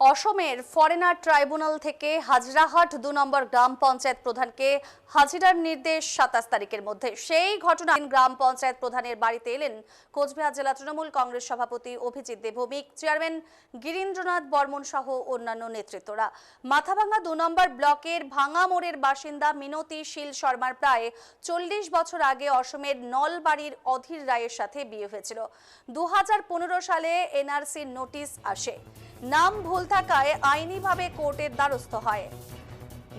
অসমের foreigner tribunal থেকে হাজরাহাট দু নম্বর গ্রাম পঞ্চায়েত প্রধানকে হাজিরার নির্দেশ সাতাশ তারিখের মধ্যে। সেই ঘটনা গ্রাম পঞ্চায়েত প্রধানের বাড়িতে এলেন কোচবিহার জেলা তৃণমূল কংগ্রেস সভাপতি অভিজিৎ দেবভৌমিক, চেয়ারম্যান গিরীন্দ্রনাথ বর্মন সহ অন্যান্য নেতৃত্বরা। মাথাভাঙ্গা দু নম্বর ব্লকের ভাঙা মোড়ের বাসিন্দা মিনতি শীল শর্মার প্রায় চল্লিশ বছর আগে অসমের নলবাড়ির অধীর রায়ের সাথে বিয়ে হয়েছিল। দু হাজার পনেরো সালে এনআরসির নোটিশ আসে। নাম ভুল থাকায় আইনিভাবে কোর্টের দ্বারস্থ হয়।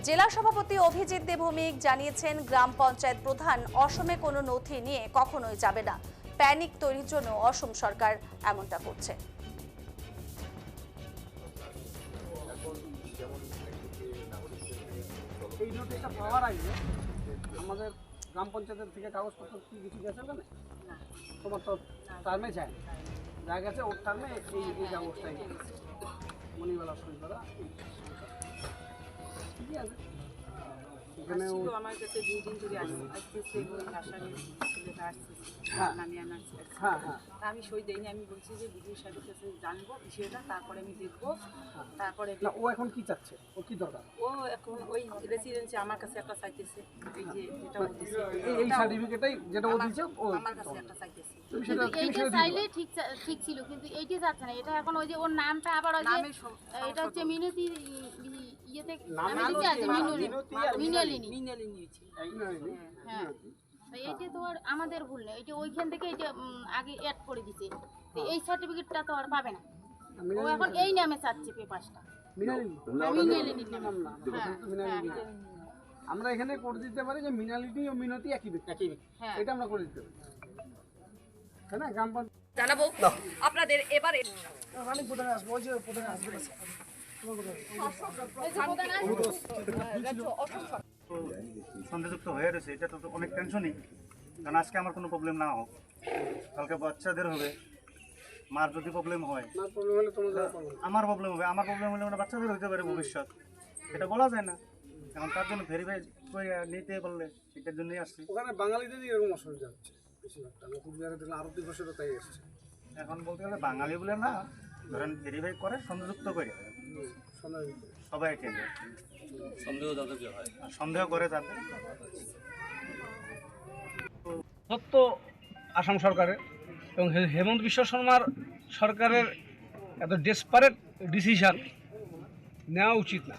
জেলা সভাপতি অভিজিৎ দেবভৌমিক জানিয়েছেন, গ্রাম পঞ্চায়েত প্রধান অসমে কোনো নথি নিয়ে কখনোই যাবে না। প্যানিক তৈরির জন্য অসম সরকার এমনটা করছে। আমাদের গ্রাম পঞ্চায়েতের থেকে কাগজপত্র কি কিছু গেছে তোমার তো টার্মে যায় যা গেছে ওর টার্মে এই গেছে মণিবেলা সই আমার কাছে দুই দিন ধরে ছেলেটা হ্যাঁ। নামি হ্যাঁ হ্যাঁ। আমি সই দেইনি আমি বলছি যে বিডিও সাহেবের কাছে জানব বিষয়টা তারপরে আমি দেখব। তারপরে না ও এখন কি চাচ্ছে? ও কি দরকার? ও এখন ওই রেসিডেন্সি আমার কাছে একটা চাইতেছে এই যে যেটা ও দিছে। এই- এই যেটা ও আমার- ও আমার কাছে একটা চাইতেছে। এইটা চাইলে ঠিক ঠিক ছিল কিন্তু এইটা যাচ্ছে না। এটা এখন ওই যে ওর নামটা আবার ওই যে এটা হচ্ছে মিনতি ইয়েতে নামে আছে মিনুলি। মিনালিনী হ্যাঁ। এইটা তো আর আমাদের ভুল না এটা ওইখান থেকে এটা আগে অ্যাড করে দিছে। তো এই সার্টিফিকেটটা তো আর পাবে না। ও এখন এই নামে চাচ্ছে পেপারটা হ্যাঁ মিনালিনী হ্যাঁ, আমরা এখানে করে দিতে পারি যে মিনালিটি ও মিনতি একই একই হ্যাঁ। এটা আমরা করে দিতে পারি। তাই না? গ্রাম জানাব আপনাদের এবারে রানী প্রধানে আসব? ওই যে প্রধানে আসবে? সন্দেহযুক্ত হয়ে রয়েছে এটা তো অনেক টেনশনই কারণ আজকে আমার কোনো প্রবলেম না হোক। কালকে বাচ্চাদের হবে। মার যদি প্রবলেম হয় আমার প্রবলেম হবে। আমার প্রবলেম হলে মানে বাচ্চাদের হতে পারে ভবিষ্যৎ। এটা বলা যায় না। এখন তার জন্য ভেরিফাই করে নিতে বললে এটার জন্যই আসছি। ওখানে বাঙালিদেরই এরকম অসুবিধা হচ্ছে বেশিরভাগটা। আমরা কুচবিহারে দেখলাম আরও দুই বছরও তাই এসছে। এখন বলতে গেলে বাঙালি বলে না ধরেন করে, সন্দেহযুক্ত করে। সবাই সন্দেহ যাদেরকে হয় সন্দেহ করে তাদের। সত্য আসাম সরকারের এবং হেমন্ত বিশ্ব শর্মার সরকারের এত ডেসপারেট ডিসিশন নেওয়া উচিত না।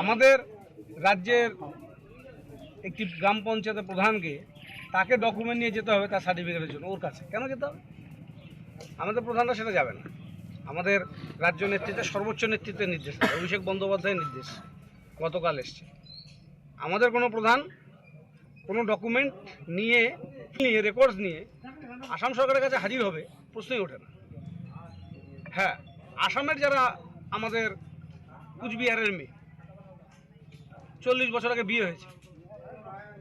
আমাদের রাজ্যের একটি গ্রাম পঞ্চায়েতের প্রধানকে তাকে ডকুমেন্ট নিয়ে যেতে হবে তার সার্টিফিকেটের জন্য, ওর কাছে। কেন যেতে হবে? আমাদের প্রধানরা সেটা যাবে না। আমাদের রাজ্য নেতৃত্বের সর্বোচ্চ নেতৃত্বের নির্দেশ অভিষেক বন্দ্যোপাধ্যায়ের নির্দেশ গতকাল এসছে। আমাদের কোনো প্রধান কোনো ডকুমেন্ট নিয়ে নিয়ে রেকর্ডস নিয়ে আসাম সরকারের কাছে হাজির হবে, প্রশ্নই ওঠে না। হ্যাঁ আসামের যারা আমাদের কুচবিহারের মেয়ে, চল্লিশ বছর আগে বিয়ে হয়েছে,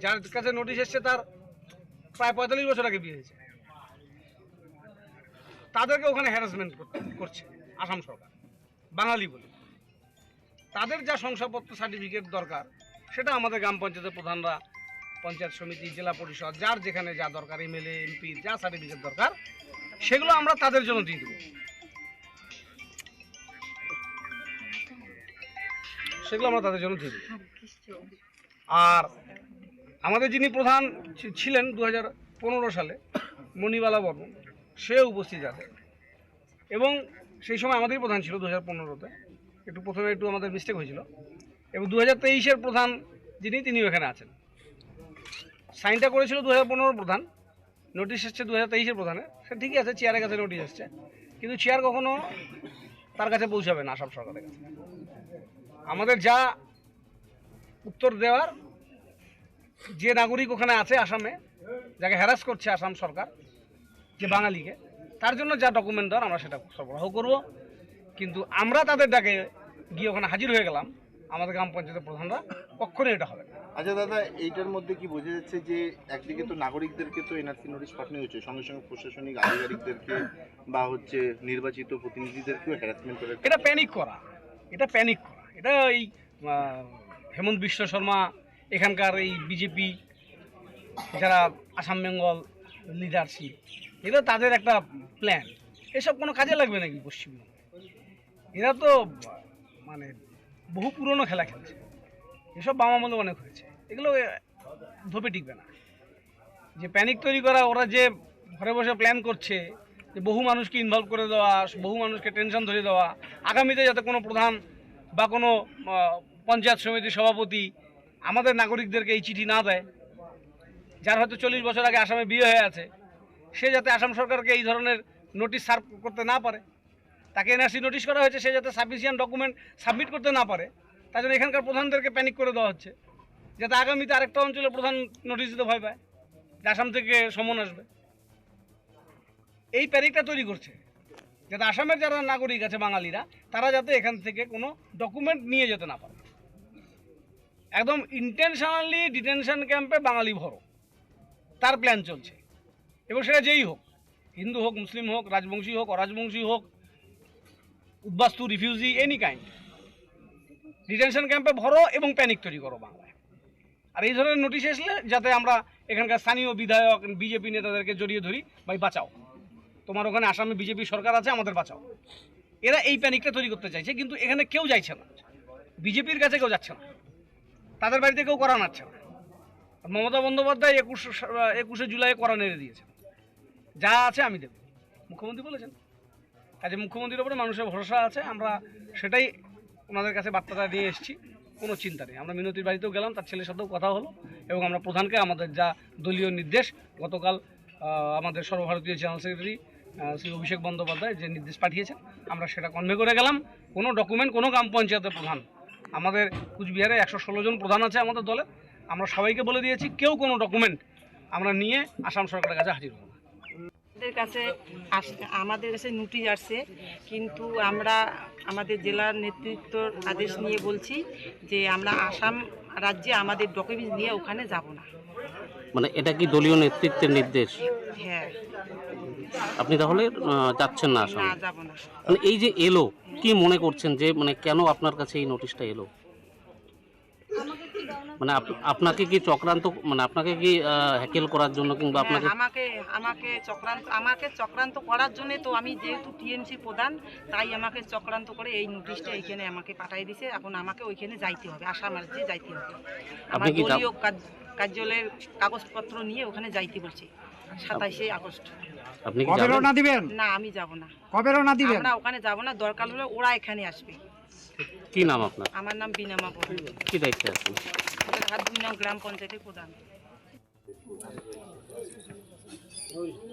যার কাছে নোটিশ এসছে তার প্রায় পঁয়তাল্লিশ বছর আগে বিয়ে হয়েছে। তাদেরকে ওখানে হ্যারাসমেন্ট করছে আসাম সরকার, বাঙালি বলে। তাদের যা শংসাপত্র সার্টিফিকেট দরকার, সেটা আমাদের গ্রাম পঞ্চায়েতের প্রধানরা, পঞ্চায়েত সমিতি, জেলা পরিষদ, যার যেখানে যা দরকার এমএলএ এমপি যা সার্টিফিকেট দরকার, সেগুলো আমরা তাদের জন্য দিয়ে দেবো। সেগুলো আমরা তাদের জন্য দিয়ে আর আমাদের যিনি প্রধান ছিলেন দু হাজার পনেরো সালে, মণিবালা বর্মন সে উপস্থিত আছে এবং সেই সময় আমাদেরই প্রধান ছিল দু হাজার পনেরোতে। একটু প্রথমে একটু আমাদের মিস্টেক হয়েছিল। এবং দু হাজার তেইশের প্রধান যিনি, তিনিও এখানে আছেন। সাইনটা করেছিল দু হাজার পনেরোর প্রধান। নোটিশ এসছে দু হাজার তেইশের প্রধানে। সে ঠিকই আছে চেয়ারের কাছে নোটিশ এসছে। কিন্তু চেয়ার কখনো তার কাছে পৌঁছাবে না আসাম সরকারের কাছে। আমাদের যা উত্তর দেওয়ার যে নাগরিক ওখানে আছে আসামে, যাকে হ্যারাস করছে আসাম সরকার যে বাঙালিকে তার জন্য যা ডকুমেন্ট দেওয়ার আমরা সেটা সরবরাহ করব। কিন্তু আমরা তাদের ডাকে গিয়ে ওখানে হাজির হয়ে গেলাম আমাদের গ্রাম পঞ্চায়েতের প্রধানরা কখনোই এটা হবে। আচ্ছা দাদা এইটার মধ্যে কি বোঝা যাচ্ছে যে একদিকে তো নাগরিকদেরকে তো এনআরসি নোটিশ পাঠানো হচ্ছে সঙ্গে সঙ্গে প্রশাসনিক আধিকারিকদেরকে বা হচ্ছে নির্বাচিত প্রতিনিধিদেরকেও হ্যারাসমেন্ট করে এটা প্যানিক করা এটা প্যানিক করা। এটা এই হেমন্ত বিশ্ব শর্মা এখানকার এই বিজেপি যারা আসাম বেঙ্গল লিডারশিপ এটা তাদের একটা প্ল্যান এসব কোনো কাজে লাগবে নাকি পশ্চিমবঙ্গে? এরা তো মানে বহু পুরনো খেলা খেলছে। এসব বাম আমলে অনেক হয়েছে। এগুলো ধোপে টিকবে না। যে প্যানিক তৈরি করা, ওরা যে ঘরে বসে প্ল্যান করছে, যে বহু মানুষকে ইনভলভ করে দেওয়া, বহু মানুষকে টেনশন ধরে দেওয়া, আগামীতে যাতে কোনো প্রধান বা কোনো পঞ্চায়েত সমিতির সভাপতি আমাদের নাগরিকদেরকে এই চিঠি না দেয়, যার হয়তো চল্লিশ বছর আগে আসামে বিয়ে হয়ে আছে সে যাতে আসাম সরকারকে এই ধরনের নোটিশ সার্ভ করতে না পারে, তাকে এনআরসি নোটিশ করা হয়েছে, সে যাতে সাফিসিয়েন্ট ডকুমেন্ট সাবমিট করতে না পারে, তার জন্য এখানকার প্রধানদেরকে প্যানিক করে দেওয়া হচ্ছে, যাতে আগামীতে আরেকটা অঞ্চলে প্রধান নোটিশ দিতে ভয় পায়, যে আসাম থেকে সমন আসবে। এই প্যানিকটা তৈরি করছে, যাতে আসামের যারা নাগরিক আছে, বাঙালিরা, তারা যাতে এখান থেকে কোনো ডকুমেন্ট নিয়ে যেতে না পারে। একদম ইন্টেনশনালি ডিটেনশন ক্যাম্পে বাঙালি ভরো, তার প্ল্যান চলছে। এবং সেটা যেই হোক, হিন্দু হোক, মুসলিম হোক, রাজবংশী হোক, অরাজবংশী হোক, উদ্বাস্তু রিফিউজি এনি কাইন্ড ডিটেনশন ক্যাম্পে ভরো এবং প্যানিক তৈরি করো বাংলায়। আর এই ধরনের নোটিশ আসলে যাতে আমরা এখানকার স্থানীয় বিধায়ক বিজেপি নেতাদেরকে জড়িয়ে ধরি, ভাই বাঁচাও। তোমার ওখানে আসামে বিজেপি সরকার আছে, আমাদের বাঁচাও। এরা এই প্যানিকটা তৈরি করতে চাইছে, কিন্তু এখানে কেউ যাইছে না। বিজেপির কাছে কেউ যাচ্ছে না। তাদের বাড়িতে কেউ করা নাচ্ছে না। মমতা বন্দ্যোপাধ্যায় একুশ, একুশে জুলাই করা নেড়ে দিয়েছে। যা আছে আমি দেব। মুখ্যমন্ত্রী বলেছেন। কাজে মুখ্যমন্ত্রীর ওপরে মানুষের ভরসা আছে, আমরা সেটাই ওনাদের কাছে বার্তাটা দিয়ে এসেছি, কোনো চিন্তা নেই। আমরা মিনতির বাড়িতেও গেলাম, তার ছেলের সাথেও কথা হলো, এবং আমরা প্রধানকে আমাদের যা দলীয় নির্দেশ, গতকাল আমাদের সর্বভারতীয় জেনারেল সেক্রেটারি শ্রী অভিষেক বন্দ্যোপাধ্যায় যে নির্দেশ পাঠিয়েছেন, আমরা সেটা কনভে করে গেলাম। কোনো ডকুমেন্ট কোনো গ্রাম পঞ্চায়েতের প্রধান, আমাদের কুচবিহারে একশো ষোলো জন প্রধান আছে আমাদের দলে আমরা সবাইকে বলে দিয়েছি, কেউ কোনো ডকুমেন্ট আমরা নিয়ে আসাম সরকারের কাছে হাজির হব আমাদের কাছে আমাদের কাছে নোটিশ আসছে কিন্তু আমরা আমাদের জেলার নেতৃত্বর আদেশ নিয়ে বলছি যে আমরা আসাম রাজ্যে আমাদের ডকুমেন্টস নিয়ে ওখানে যাব না। মানে এটা কি দলীয় নেতৃত্বের নির্দেশ? হ্যাঁ। আপনি তাহলে যাচ্ছেন না আসাম? না যাব না। মানে এই যে এলো কি মনে করছেন যে মানে কেন আপনার কাছে এই নোটিশটা এলো? মানে আপনাকে কি চক্রান্ত মানে আপনাকে কি হ্যাকেল করার জন্য কিংবা আপনাকে হ্যাঁ, আমাকে আমাকে চক্রান্ত আমাকে চক্রান্ত করার জন্য তো আমি যেহেতু টিএমসি প্রধান তাই আমাকে চক্রান্ত করে এই নোটিশটা এইখানে আমাকে পাঠিয়ে দিছে। এখন আমাকে ওইখানে যাইতে হবে আসাম রাজ্যে যাইতে হবে। আমার আপনি কি দলীয় কার্যালয়ের কাগজপত্র নিয়ে ওখানে যাইতে বলছে সাতাইশে আগস্ট। আপনি কি কবে যাবেন? রওনা দিবেন? না আমি যাব না। কবে রওনা দিবেন? আমরা ওখানে যাব না দরকার হলে ওরা এখানে আসবে। কি নাম আপনার? আমার নাম বিনামা বড় কি দায়িত্বে আছেন? দুই নাও গ্রাম পঞ্চায়েতের প্রধান।